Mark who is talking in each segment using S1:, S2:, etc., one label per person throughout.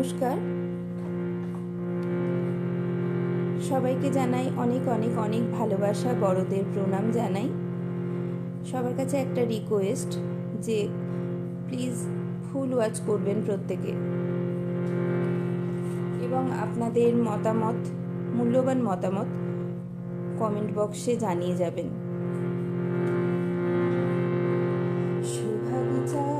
S1: নমস্কার। সবাইকে জানাই অনেক অনেক অনেক ভালোবাসা, বড়দের প্রণাম জানাই। সবার কাছে একটা রিকোয়েস্ট যে প্লিজ ফুল ওয়াচ করবেন প্রত্যেকে। এবং আপনাদের মতামত, মূল্যবান মতামত কমেন্ট বক্সে জানিয়ে যাবেন। সুভাগ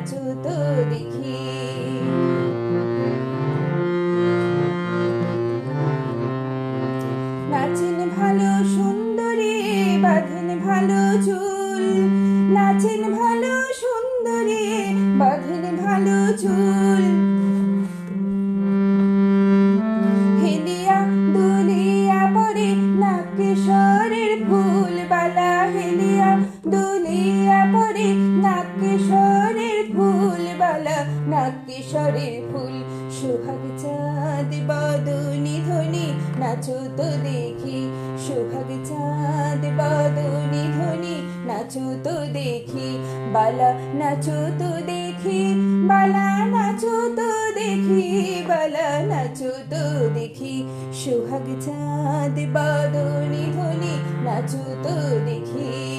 S1: ধ্বনি নাচো তো দেখি। নাচেন ভালো সুন্দরী, বাঁধেন ভালো চুল। নাচেন ভালো সুন্দরী, বাঁধেন ভালো চুল। হেলিয়া দুলিয়া পরে নাকেশ্বরের ফুল বালা হেলিয়া দুলিয়া পরে বালা নাকেশ্বরের ফুল, সোহাগ চাঁদ, বদনি ধ্বনি, নাচো তো দেখি। চাঁদ ধ্বনি তো দেখি। বালা নাচো তো দেখি, বালা নাচো তো দেখি, বালা নাচো তো দেখি। সোহাগ চাঁদ, বদনি ধ্বনি, নাচো তো দেখি।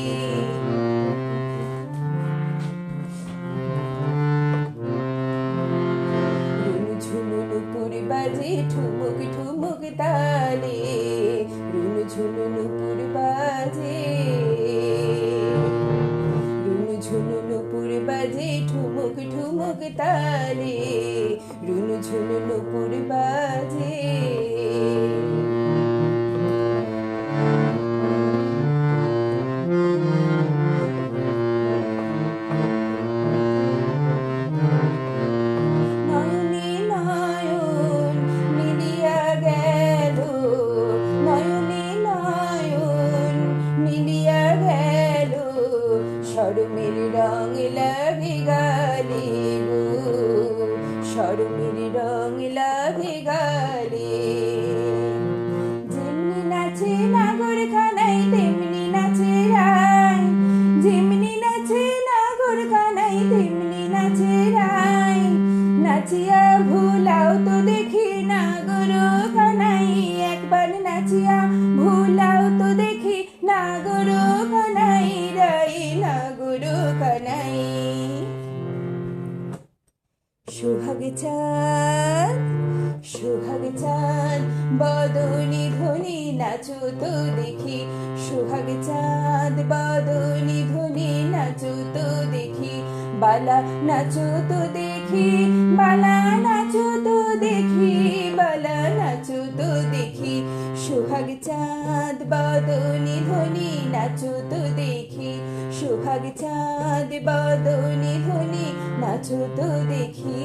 S1: ঠুমুক তালে রুনু ঝুনু নুপুর বাজে। রুনু ঝুনু নুপুর বাজে, ঠুমুক ঠুমুক তালে। রুনু ঝুনু নুপুর বাজে। শরমের রং লাগে গালি গো শরমের রং লাগে যেমনি নাচে নাগর খানাই তেমনি নাচে রায়। যেমনি নাচে নাগর খানাই তেমনি নাচে রায়। নাচিয়া ভুলাও তো নাগর খানাই সোহাগ চাঁদ সোহাগ চাঁদ বদনি ধ্বনি নাচো তো দেখি। সোহাগ চাঁদ, বদনি ধ্বনি তো দেখি। বালা নাচো তো দেখি, বালা নাচো তো দেখি, বালা নাচো তো দেখি। সোহাগ চাঁদ বদনি ধ্বনি নাচো তো দেখি সুভাগ চাঁদ বদনি ধ্বনি নাচো তো দেখি।